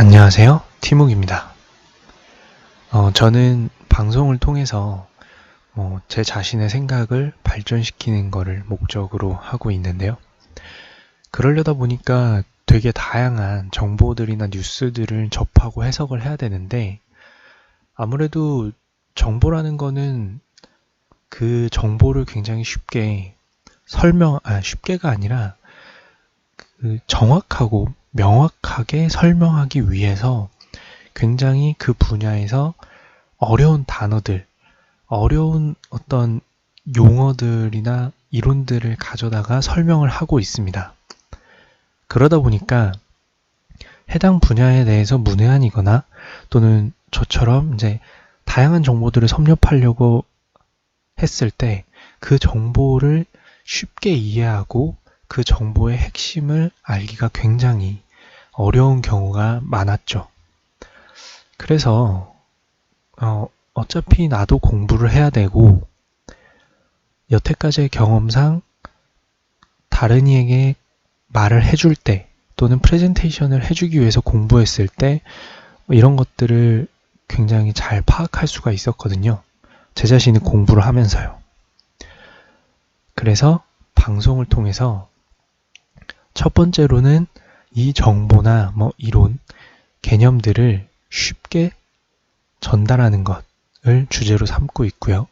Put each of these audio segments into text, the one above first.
안녕하세요. 티묵입니다. 어, 저는 방송을 통해서 뭐, 제 자신의 생각을 발전시키는 거를 목적으로 하고 있는데요. 그러려다 보니까 되게 다양한 정보들이나 뉴스들을 접하고 해석을 해야 되는데, 아무래도 정보라는 거는 그 정보를 굉장히 쉽게 설명, 아, 쉽게가 아니라 그 정확하고 명확하게 설명하기 위해서 굉장히 그 분야에서 어려운 단어들, 어려운 어떤 용어들이나 이론들을 가져다가 설명을 하고 있습니다. 그러다 보니까 해당 분야에 대해서 문외한이거나 또는 저처럼 이제 다양한 정보들을 섭렵하려고 했을 때 그 정보를 쉽게 이해하고 그 정보의 핵심을 알기가 굉장히 어려운 경우가 많았죠. 그래서 어, 어차피 나도 공부를 해야 되고 여태까지의 경험상 다른 이에게 말을 해줄 때 또는 프레젠테이션을 해주기 위해서 공부했을 때 이런 것들을 굉장히 잘 파악할 수가 있었거든요. 제 자신이 공부를 하면서요. 그래서 방송을 통해서 첫 번째로는 이 정보나 뭐 이론, 개념들을 쉽게 전달하는 것을 주제로 삼고 있고요.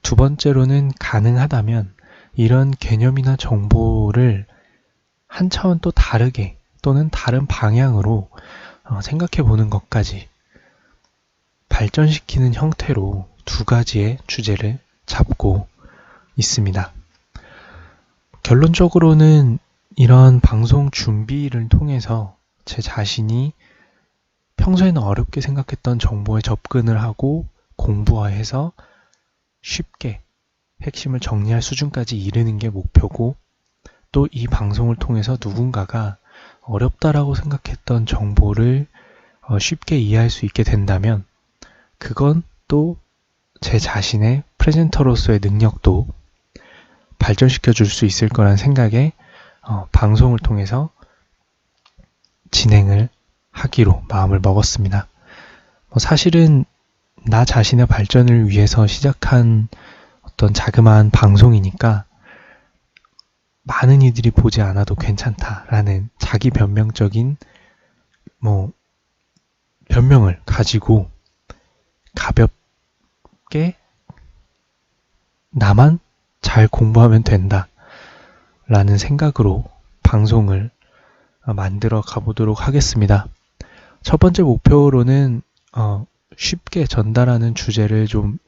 두 번째로는 가능하다면 이런 개념이나 정보를 한 차원 또 다르게 또는 다른 방향으로 어, 생각해 보는 것까지 발전시키는 형태로 두 가지의 주제를 잡고 있습니다. 결론적으로는 이런 방송 준비를 통해서 제 자신이 평소에는 어렵게 생각했던 정보에 접근을 하고 공부화해서 쉽게 핵심을 정리할 수준까지 이르는 게 목표고 또 이 방송을 통해서 누군가가 어렵다라고 생각했던 정보를 어, 쉽게 이해할 수 있게 된다면 그건 또 제 자신의 프레젠터로서의 능력도 발전시켜 줄 수 있을 거란 생각에 어, 방송을 통해서 진행을 하기로 마음을 먹었습니다. 뭐 사실은 나 자신의 발전을 위해서 시작한 어떤 자그마한 방송이니까 많은 이들이 보지 않아도 괜찮다라는 자기 변명적인 뭐 변명을 가지고 가볍게 나만 잘 공부하면 된다. 라는 생각으로 방송을 만들어 가보도록 하겠습니다. 첫 번째 목표로는 어, 쉽게 전달하는 주제를 좀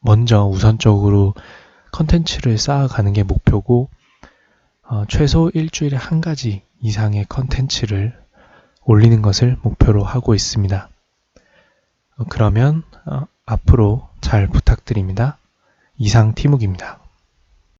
먼저 우선적으로 컨텐츠를 쌓아가는 게 목표고 어, 최소 일주일에 한 가지 이상의 컨텐츠를 올리는 것을 목표로 하고 있습니다. 어, 그러면 어, 앞으로 잘 부탁드립니다. 이상 티묵입니다.